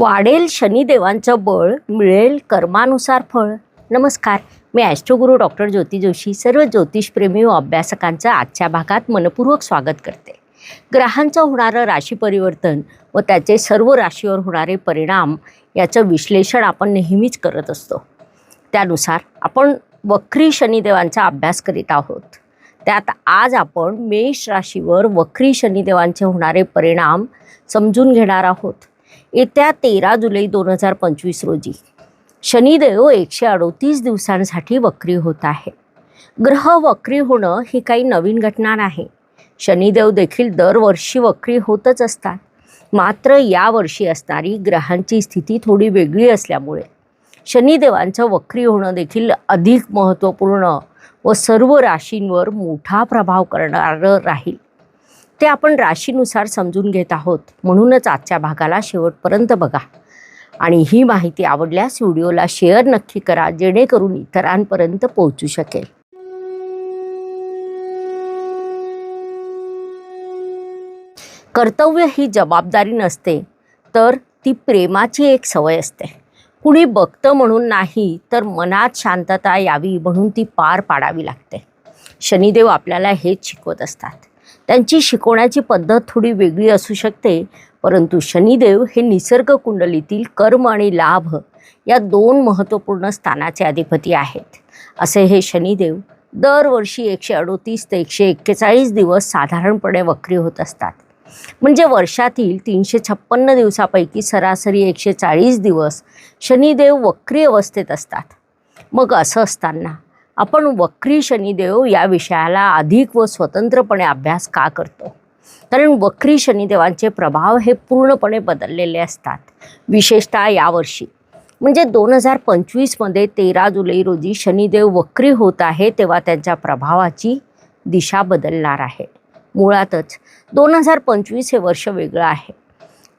वाढेल शनिदेवांचं बळ मिळेल कर्मानुसार फळ. नमस्कार मी ॲस्ट्रोगुरू डॉक्टर ज्योती जोशी सर्व ज्योतिषप्रेमी व अभ्यासकांचं आजच्या भागात मनपूर्वक स्वागत करते. ग्रहांचं होणारं राशी परिवर्तन व त्याचे सर्व राशीवर होणारे परिणाम याचं विश्लेषण आपण नेहमीच करत असतो. त्यानुसार आपण वक्री शनिदेवांचा अभ्यास करीत आहोत. त्यात आज आपण मेष राशीवर वक्री शनिदेवांचे होणारे परिणाम समजून घेणार आहोत. येत्या तेरा जुलै दोन हजार पंचवीस रोजी. शनिदेव एकशे अडोतीस दिवसांसाठी वक्री होत आहे. ग्रह वक्री होणं ही काही नवीन घटना नाही. शनिदेव देखील दरवर्षी वक्री होतच असतात. मात्र यावर्षी असणारी ग्रहांची स्थिती थोडी वेगळी असल्यामुळे शनिदेवांचं वक्री होणं देखील अधिक महत्त्वपूर्ण व सर्व राशींवर मोठा प्रभाव करणारं राहील. ते आपण राशीनुसार समजून घेत आहोत. म्हणूनच आजच्या भागाला शेवटपर्यंत बघा. आणि ही माहिती आवडल्यास व्हिडिओला शेअर नक्की करा जेणेकरून इतरांपर्यंत पोहोचू शकेल. कर्तव्य ही जबाबदारी नसते तर ती प्रेमाची एक सवय असते. कुणी बघतं म्हणून नाही तर मनात शांतता यावी म्हणून ती पार पाडावी लागते. शनिदेव आपल्याला हेच शिकवत असतात. त्यांची शिकवण्याची पद्धत थोडी वेगळी असू शकते. परंतु शनिदेव हे निसर्ग कुंडलीतील कर्म आणि लाभ या दोन महत्त्वपूर्ण स्थानाचे अधिपती आहेत. असे हे शनिदेव दरवर्षी एकशे अडोतीस ते एकशे एक्केचाळीस दिवस साधारणपणे वक्री होत असतात. म्हणजे वर्षातील तीनशे छप्पन्न दिवसापैकी सरासरी एकशे चाळीस दिवस शनिदेव वक्री अवस्थेत असतात. मग असं असताना आपण वक्री शनिदेव या विषयाला अधिक व स्वतंत्रपणे अभ्यास का करतो? कारण वक्री शनिदेवांचे प्रभाव हे पूर्णपणे बदललेले असतात. विशेषतः यावर्षी. म्हणजे दोन हजार पंचवीसमध्ये तेरा जुलै रोजी शनिदेव वक्री होत आहे तेव्हा त्यांच्या प्रभावाची दिशा बदलणार आहे. मुळातच दोन हजार पंचवीस हे वर्ष वेगळं आहे.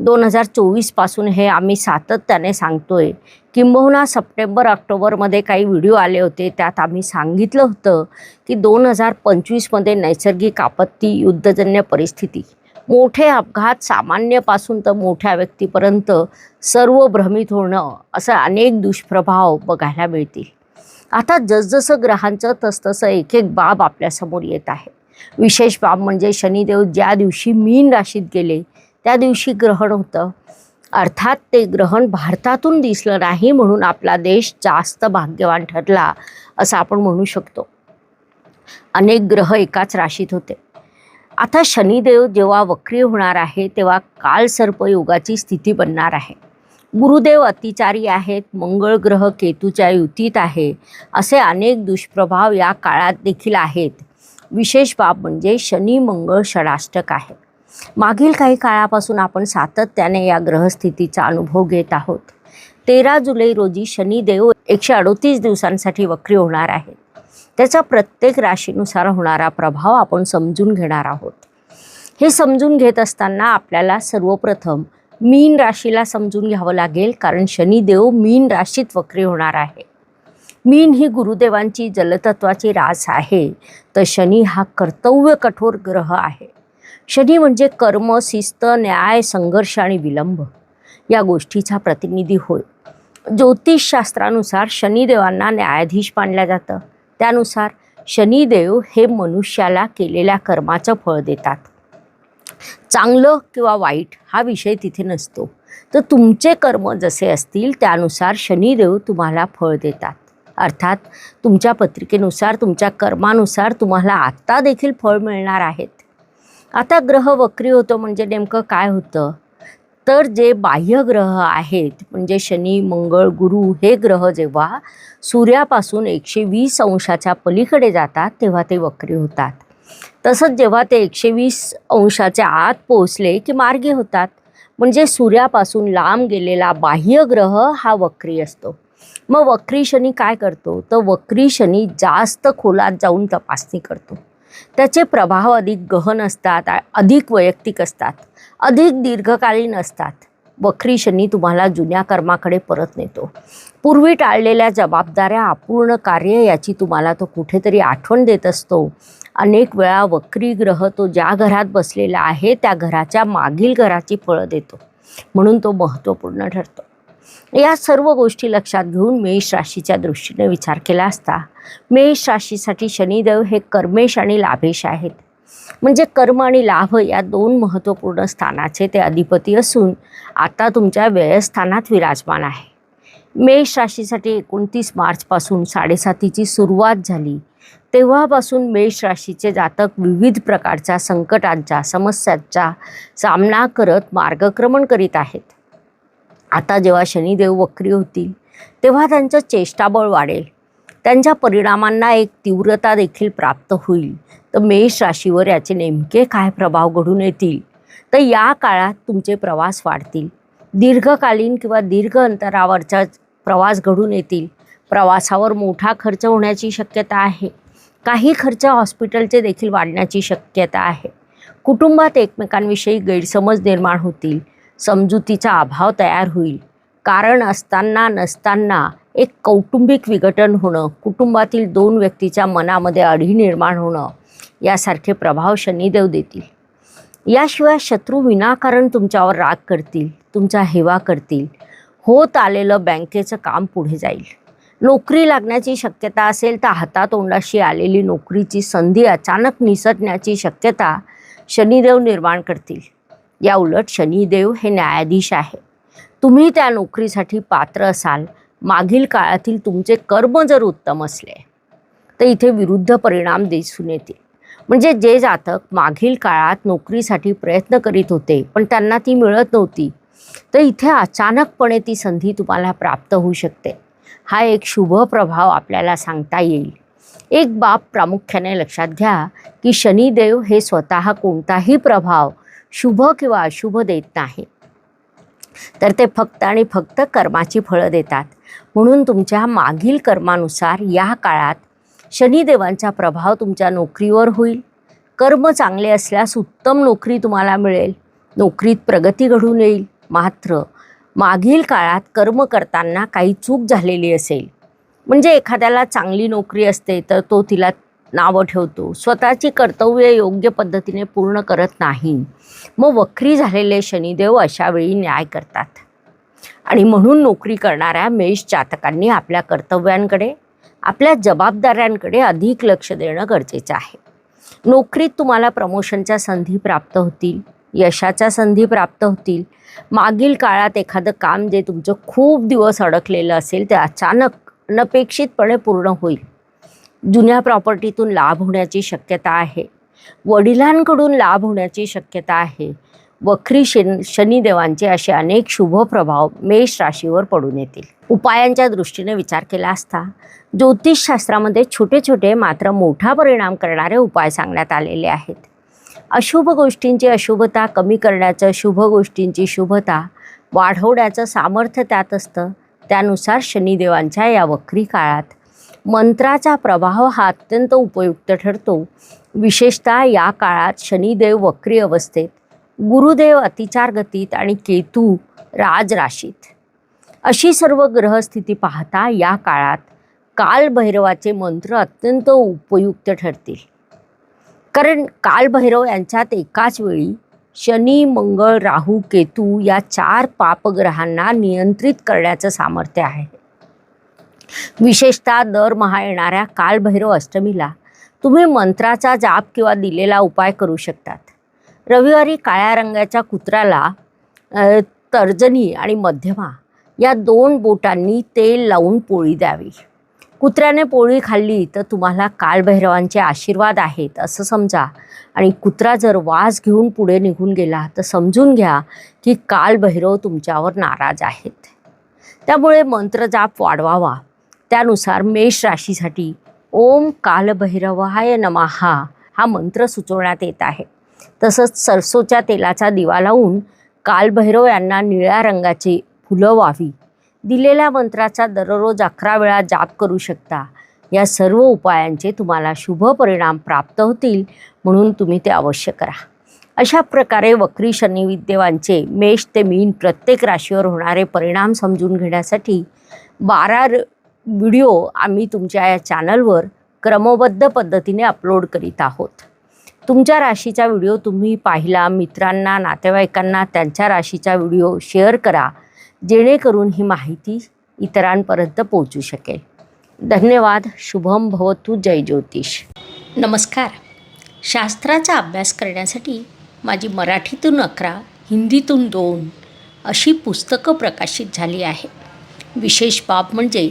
दोन हजार चोवीसपासून हे आम्ही सातत्याने सांगतोय. किंबहुना सप्टेंबर ऑक्टोबरमध्ये काही व्हिडिओ आले होते. त्यात आम्ही सांगितलं होतं की दोन हजार पंचवीसमध्ये नैसर्गिक आपत्ती युद्धजन्य परिस्थिती. मोठे अपघात सामान्यपासून तर मोठ्या व्यक्तीपर्यंत सर्व भ्रमित होणं असं अनेक दुष्प्रभाव बघायला मिळतील. आता जसजसं ग्रहांचं तसतसं एक एक बाब आपल्यासमोर येत आहे. विशेष बाब म्हणजे शनिदेव ज्या दिवशी मीन राशीत गेले त्या दिवशी ग्रहण होतं. अर्थात ते ग्रहण भारतातून दिसलं नाही म्हणून आपला देश जास्त भाग्यवान ठरला असं आपण म्हणू शकतो. अनेक ग्रह एकाच राशीत होते. आता शनिदेव जेव्हा वक्री होणार आहे तेव्हा काल सर्पयोगाची स्थिती बनणार आहे. गुरुदेव अतिचारी आहेत मंगळ ग्रह केतूच्या युतीत आहे असे अनेक दुष्प्रभाव या काळात देखील आहेत. विशेष बाब म्हणजे शनी मंगळ षडाष्टक आहे. मागील काही काळापासून आपण सातत्याने या ग्रहस्थितीचा अनुभव घेत आहोत. तेरा जुलै रोजी शनिदेव एकशे अडोतीस दिवसांसाठी वक्री होणार आहेत. त्याचा प्रत्येक राशीनुसार होणारा प्रभाव आपण समजून घेणार आहोत. हे समजून घेत असताना आपल्याला सर्वप्रथम मीन राशीला समजून घ्यावं लागेल कारण शनिदेव मीन राशीत वक्री होणार आहे. मीन ही गुरुदेवांची जलतत्वाची रास आहे. तर शनी हा कर्तव्य कठोर ग्रह आहे. शनी म्हणजे कर्म शिस्त न्याय संघर्ष आणि विलंब. या गोष्टीचा प्रतिनिधी होय. ज्योतिषशास्त्रानुसार शनिदेवांना न्यायाधीश मानलं जातं. त्यानुसार शनिदेव हे मनुष्याला केलेल्या कर्माचं फळ देतात. चांगलं किंवा वाईट हा विषय तिथे नसतो. तर तुमचे कर्म जसे असतील त्यानुसार शनिदेव तुम्हाला फळ देतात. अर्थात तुमच्या पत्रिकेनुसार तुमच्या कर्मानुसार तुम्हाला आत्ता देखील फळ मिळणार आहेत. आता ग्रह वक्री होतो म्हणजे नेमकं काय होतं? तर जे बाह्य ग्रह आहेत म्हणजे शनी मंगळ गुरु हे ग्रह जेव्हा सूर्यापासून एकशे वीस अंशाच्या पलीकडे जातात तेव्हा ते वक्री होतात. तसंच जेव्हा ते एकशे वीस अंशाच्या आत पोहोचले की मार्गी होतात. म्हणजे सूर्यापासून लांब गेलेला बाह्य ग्रह हा वक्री असतो. मग वक्री शनी काय करतो? तर वक्री शनी जास्त खोलात जाऊन तपासणी करतो. त्याचे प्रभाव अधिक गहन असतात अधिक वैयक्तिक असतात अधिक दीर्घकालीन असतात. वक्री शनी तुम्हाला जुन्या कर्माकडे परत नेतो. पूर्वी टाळलेल्या जबाबदाऱ्या अपूर्ण कार्य याची तुम्हाला तो कुठेतरी आठवण देत असतो. अनेक वेळा वक्री ग्रह तो ज्या घरात बसलेला आहे त्या घराच्या मागील घराची फळं देतो. म्हणून तो महत्त्वपूर्ण ठरतो. या सर्व गोष्टी लक्षात घेऊन मेष राशीच्या दृष्टीने विचार केला असता मेष राशीसाठी शनिदेव हे कर्मेश आणि लाभेश आहेत. म्हणजे कर्म आणि लाभ या दोन महत्त्वपूर्ण स्थानाचे ते अधिपती असून आता तुमच्या व्ययस्थानात विराजमान आहे. मेष राशीसाठी एकोणतीस मार्चपासून साडेसातीची सुरुवात झाली. तेव्हापासून मेष राशीचे जातक विविध प्रकारच्या संकटांच्या समस्यांचा सामना करत मार्गक्रमण करीत आहेत. आता जेव्हा शनिदेव वक्री होतील तेव्हा त्यांचं चेष्टाबळ वाढेल. त्यांच्या परिणामांना एक तीव्रता देखील प्राप्त होईल. तर मेष राशीवर याचे नेमके काय प्रभाव घडून येतील? तर या काळात तुमचे प्रवास वाढतील. दीर्घकालीन किंवा दीर्घ अंतरावरचा प्रवास घडून येतील. प्रवासावर मोठा खर्च होण्याची शक्यता आहे. काही खर्च हॉस्पिटलचे देखील वाढण्याची शक्यता आहे. कुटुंबात एकमेकांविषयी गैरसमज निर्माण होतील. समजुतीचा अभाव तयार होईल. कारण असताना नसताना एक कौटुंबिक विघटन होणं कुटुंबातील दोन व्यक्तीच्या मनामध्ये अढी निर्माण होणं यासारखे प्रभाव शनिदेव देतील. याशिवाय शत्रू विनाकारण तुमच्यावर राग करतील तुमचा हेवा करतील. होत आलेलं बँकेचं काम पुढे जाईल. नोकरी लागण्याची शक्यता असेल तर हातातोंडाशी आलेली नोकरीची संधी अचानक निसटण्याची शक्यता शनिदेव निर्माण करतील. या उलट शनिदेव हे न्यायाधीश आहे. तुम्ही त्या नोकरीसाठी पात्र असाल. मागील काळातील तुमचे कर्म जर उत्तम असले तर इथे विरुद्ध परिणाम दिसून येतील. म्हणजे जे जातक मागील काळात नोकरीसाठी प्रयत्न करीत होते पण त्यांना ती मिळत नव्हती तर इथे अचानकपणे ती संधी तुम्हाला प्राप्त होऊ शकते. हा एक शुभ प्रभाव आपल्याला सांगता येईल. एक बाब प्रामुख्याने लक्षात घ्या की शनिदेव हे स्वतः कोणताही प्रभाव शुभ किंवा अशुभ देत नाही. तर ते फक्त आणि फक्त कर्माची फळं देतात. म्हणून तुमच्या मागील कर्मानुसार या काळात शनिदेवांचा प्रभाव तुमच्या नोकरीवर होईल. कर्म चांगले असल्यास उत्तम नोकरी तुम्हाला मिळेल. नोकरीत प्रगती घडून येईल. मात्र मागील काळात कर्म करताना काही चूक झालेली असेल. म्हणजे एखाद्याला चांगली नोकरी असते तर तो तिला नावं ठेवतो. स्वतःची कर्तव्य योग्य पद्धतीने पूर्ण करत नाही. मग वक्री झालेले शनिदेव अशावेळी न्याय करतात. आणि म्हणून नोकरी करणाऱ्या मेष जातकांनी आपल्या कर्तव्यांकडे आपल्या जबाबदाऱ्यांकडे अधिक लक्ष देणं गरजेचं आहे. नोकरीत तुम्हाला प्रमोशनच्या संधी प्राप्त होतील यशाच्या संधी प्राप्त होतील. मागील काळात एखादं काम जे तुमचं खूप दिवस अडकलेलं असेल ते अचानक अनपेक्षितपणे पूर्ण होईल. जुन्या प्रॉपर्टीतून लाभ होण्याची शक्यता आहे. वडिलांकडून लाभ होण्याची शक्यता आहे. वक्री शन शनिदेवांचे असे अनेक शुभ प्रभाव मेष राशीवर पडून येतील. उपायांच्या दृष्टीने विचार केला असता ज्योतिषशास्त्रामध्ये छोटे छोटे मात्र मोठा परिणाम करणारे उपाय सांगण्यात आलेले आहेत. अशुभ गोष्टींची अशुभता कमी करण्याचं शुभ गोष्टींची शुभता वाढवण्याचं सामर्थ्य त्यात असतं. त्यानुसार शनिदेवांच्या या वक्री काळात मंत्राचा प्रभाव हा अत्यंत उपयुक्त ठरतो. विशेषतः या काळात शनिदेव वक्री अवस्थेत गुरुदेव अतिचार गतीत आणि केतू राजराशीत. अशी सर्व ग्रहस्थिती पाहता या काळात कालभैरवाचे मंत्र अत्यंत उपयुक्त ठरतील. कारण कालभैरव यांच्यात एकाच वेळी शनी मंगळ राहू केतू या चार पापग्रहांना नियंत्रित करण्याचं सामर्थ्य आहे. विशेषतः दरमहा येणाऱ्या कालभैरव अष्टमीला तुम्ही मंत्राचा जाप किंवा दिलेला उपाय करू शकतात. रविवारी काळ्या रंगाच्या कुत्र्याला तर्जनी आणि मध्यमा या दोन बोटांनी तेल लावून पोळी द्यावी. कुत्र्याने पोळी खाल्ली तर तुम्हाला कालभैरवांचे आशीर्वाद आहेत असं समजा आणि कुत्रा जर वास घेऊन पुढे निघून गेला तर समजून घ्या की कालभैरव तुमच्यावर नाराज आहेत. त्यामुळे मंत्रजाप वाढवावा. त्यानुसार मेष राशीसाठी ओम कालभैरवाय नमहा हा मंत्र सुचवण्यात येत आहे. तसंच सरसोच्या तेलाचा दिवा लावून कालभैरव यांना निळ्या रंगाची फुलं व्हावी. दिलेल्या मंत्राचा दररोज अकरा वेळा जाप करू शकता. या सर्व उपायांचे तुम्हाला शुभ परिणाम प्राप्त होतील म्हणून तुम्ही ते अवश्य करा. अशा प्रकारे वक्री शनिविद्येवांचे मेष ते मीन प्रत्येक राशीवर होणारे परिणाम समजून घेण्यासाठी बारा व्हिडिओ आम्ही तुमच्या या चॅनलवर क्रमबद्ध पद्धतीने अपलोड करीत आहोत. तुमच्या राशीचा व्हिडिओ तुम्ही पाहिला मित्रांना नातेवाईकांना त्यांच्या राशीचा व्हिडिओ शेअर करा जेणेकरून ही माहिती इतरांपर्यंत पोहोचू शकेल. धन्यवाद शुभम भवतू जय ज्योतिष. नमस्कार. शास्त्राचा अभ्यास करण्यासाठी माझी मराठीतून अकरा हिंदीतून दोन अशी पुस्तकं प्रकाशित झाली आहे विशेष बाब म्हणजे